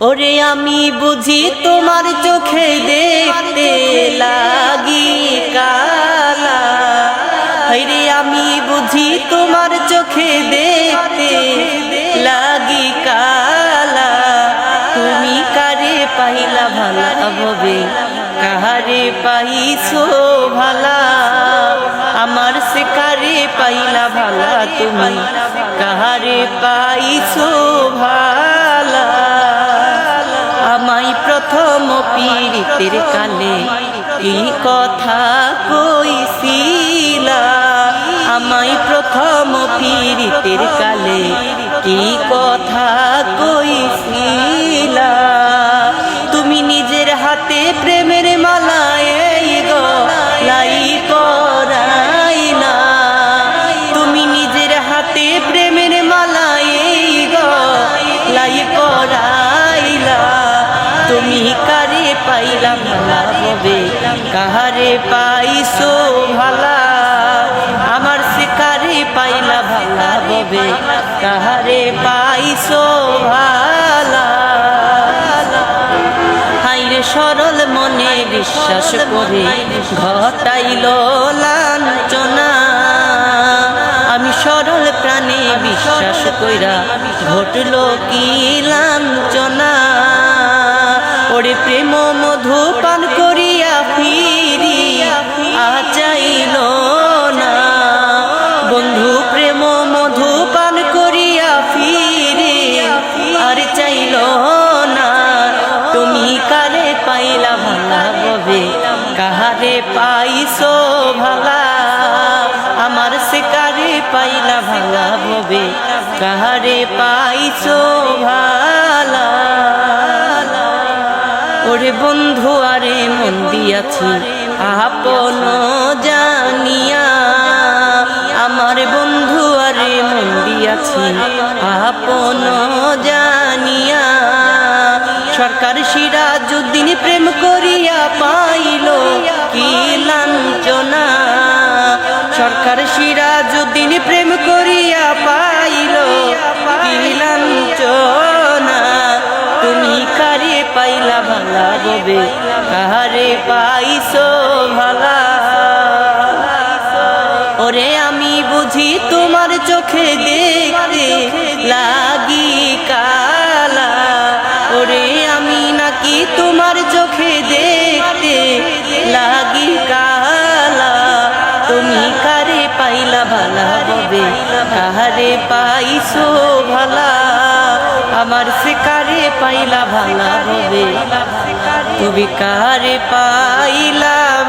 ওরে আমি বুঝি তোমার চোখে দেখতে লাগি কালা। রে আমি বুঝি তোমার চোখে দেখতে লাগি কালা। তুমি কারে পাইলা ভালা ভবে? কাহারে পাইছো ভালা? আমার সে কারে পাইলা ভালা তুমি? কাহারে পাইছো ভালা? পীড়িতের কালে কি কথা কইছিলা। আমায় প্রথম পীড়িতের কালে কি কথা কইছিলা। তুমি নিজের হাতে প্রেমের মালা এই গো লাই পরাইলা তুমি নিজের হাতে প্রেমের মালা এই গো লাই পরাইলা তুমি কারে পাইলা ভালা হবে। কাহারে পাইছো ভালা? আমার সে কারে পাইলা ভালা হবে। কাহারে পাইছো ভালা? হাইরে সরল মনে বিশ্বাস করে ঘটাইল লাঞ্চনা আমি সরল প্রাণে বিশ্বাস কইরা ঘটল কি লাঞ্চনা পাইছো ভালা, আমার সে কারে পাইলা ভালা ববে কাহারে পাইছো ভালা? ওরে বন্ধু, আরে মন দিয়াছি, আপন জানিয়া। আমার বন্ধু, আরে মন দিয়াছি, আপন জানিয়া। সরকার সিরাজুদ্দিন সিরাজুদ্দিন প্রেম করিয়া পাইল লাঞ্চনা তুমি কারে পাইলা ভালা ববে? কাহারে পাইছো ভালা? ওরে আমি বুঝি তোমার চোখে দেখতে লাগি কালা। ওরে আমি নাকি তোমার চোখে দেখতে ভালা তাহারে পাইছো ভালা আমার শিকারে কারে পাইলা ভালা হবে। তুমি কারে পাইলা?